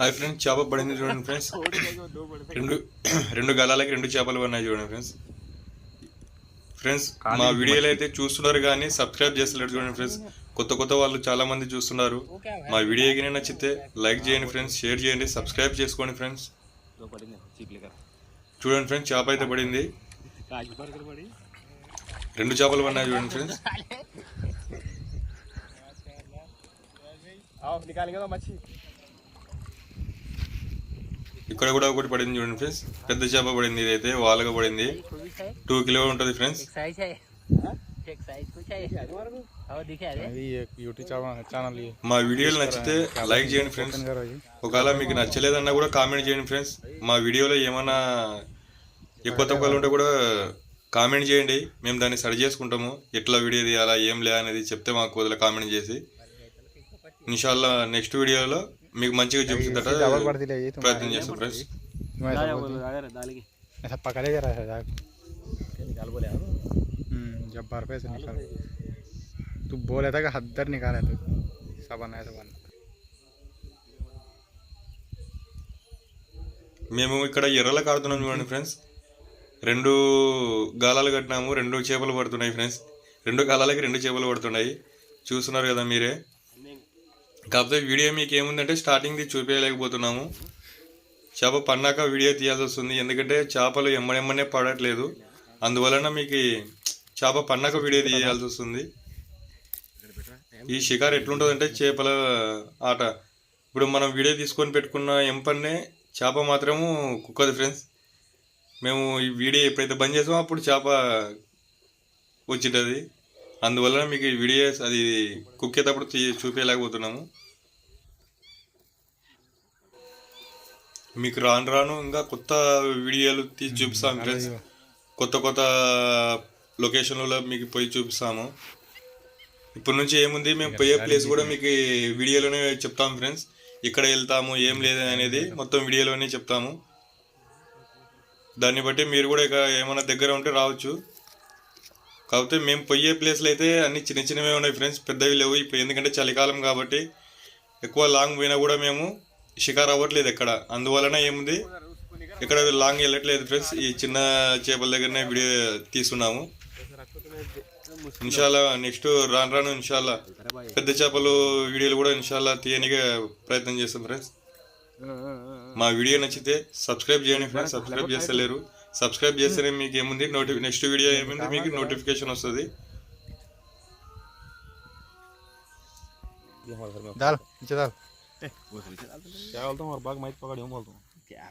Hi friends చేప పడింది చూడండి ఫ్రెండ్స్. రెండు రెండు గలాలకి రెండు చేపలు పడినాయి చూడండి ఫ్రెండ్స్. ఫ్రెండ్స్ మా వీడియోలు అయితే చూస్తున్నారు కానీ సబ్స్క్రైబ్ చేస్తలేదు చూడండి ఫ్రెండ్స్. కొత్త కొత్త వాళ్ళు చాలా మంది చూస్తున్నారు. మా వీడియో కానీ నచ్చితే లైక్ చేయండి ఫ్రెండ్స్ షేర్ చేయండి సబ్స్క్రైబ్ చేసుకోండి ఫ్రెండ్స్. చూడండి ఫ్రెండ్స్ చేప అయితే పడింది. రెండు చేపలు పడినాయి చూడండి ఫ్రెండ్స్. ఇక్కడ కూడా ఒకటి పడింది చూడండి ఫ్రెండ్స్. పెద్ద చేప పడింది ఇదైతే వాళ్ళగా పడింది. టూ కిలో ఉంటుంది ఫ్రెండ్స్. మా వీడియోలు నచ్చితే లైక్ చేయండి ఫ్రెండ్స్. ఒకవేళ మీకు నచ్చలేదన్నా కూడా కామెంట్ చేయండి ఫ్రెండ్స్. మా వీడియోలో ఏమైనా ఎక్కువ తక్కువలు ఉంటే కూడా కామెంట్ చేయండి. మేము దాన్ని సరి చేసుకుంటాము. ఎట్లా వీడియో తీయాలా ఏం లే అనేది చెప్తే మాకు వదిలే కామెంట్ చేసి. ఇన్షాల్లో నెక్స్ట్ వీడియోలో మీకు మంచిగా చూపించదట डबल पड़ती है ये तुम्हारा ప్రయత్నం చేస్తాం ఫ్రెండ్స్ मैं ऐसा बोलती हूँ। अगर डालेंगे ऐसा पकड़े जरा ऐसा जाके। निकाल बोले यार हम्म, जब बार पे से निकाल तू बोले था कि हद्दर निकाला तू सबन है सबन మేము ఇక్కడ ఎర్రలకు ఆడుతున్నాం చూడండి ఫ్రెండ్స్ రెండు గాలాలు కట్టినాము రెండు చేపలు పడుతున్నాయి ఫ్రెండ్స్ రెండు గాలాలకి రెండు చేపలు పడుతున్నాయి చూస్తున్నారు కదా మీరే కాకపోతే వీడియో మీకు ఏముందంటే స్టార్టింగ్ది చూపించలేకపోతున్నాము చేప పన్నాక వీడియో తీయాల్సి వస్తుంది. ఎందుకంటే చేపలు ఎమ్మడెమ్మనే పడట్లేదు. అందువలన మీకు చేప పన్నాక వీడియో తీయాల్సి వస్తుంది. ఈ షికారు ఎట్లుంటుందంటే చేపల ఆట. ఇప్పుడు మనం వీడియో తీసుకొని పెట్టుకున్న ఎంపన్నే చేప మాత్రము కుక్కది ఫ్రెండ్స్ మేము ఈ వీడియో ఎప్పుడైతే బంద్ చేసామో అప్పుడు చేప వచ్చింటది. అందువల్ల మీకు ఈ వీడియో అది కుక్కేటప్పుడు చూపించలేకపోతున్నాము మీకు రాను రాను ఇంకా కొత్త వీడియోలు తీసి చూపిస్తాం ఫ్రెండ్స్. కొత్త కొత్త లొకేషన్లలో మీకు పోయి చూపిస్తాము. ఇప్పటి నుంచి ఏముంది? మేము పోయే ప్లేస్ కూడా మీకు వీడియోలోనే చెప్తాము ఫ్రెండ్స్. ఇక్కడ వెళ్తాము ఏం లేదు అనేది మొత్తం వీడియోలోనే చెప్తాము. దాన్ని బట్టి మీరు కూడా ఇక ఏమైనా దగ్గర ఉంటే రావచ్చు. కాకపోతే మేము పోయే ప్లేస్లు అయితే అన్ని చిన్న చిన్నవే ఉన్నాయి ఫ్రెండ్స్ పెద్దవి లేవు. ఇప్పుడు ఎందుకంటే చలికాలం కాబట్టి ఎక్కువ లాంగ్ పోయినా కూడా మేము షికార్ అవ్వట్లేదు ఎక్కడ. అందువలన ఏముంది? ఇక్కడ లాంగ్ వెళ్ళట్లేదు ఫ్రెండ్స్ ఈ చిన్న చేపల దగ్గరనే వీడియో తీస్తున్నాము. ఇన్షాల్లా నెక్స్ట్ రాను రాను ఇన్షాల్లా పెద్ద చేపలు వీడియోలు కూడా ఇన్షాల్లా తీయనిగా ప్రయత్నం చేస్తాం ఫ్రెండ్స్ మా వీడియో నచ్చితే సబ్స్క్రైబ్ చేయండి ఫ్రెండ్స్ సబ్స్క్రైబ్ చేస్తలేరు. సబ్స్క్రైబ్ చేస్తేనే మీకు ఏముంది నోటి నెక్స్ట్ వీడియో ఏముంది మీకు నోటిఫికేషన్ వస్తుంది ये हमारे घर में डाल नीचे डाल क्या बोलता हूँ और बाग माइक पकड़ी हूँ बोलता हूँ क्या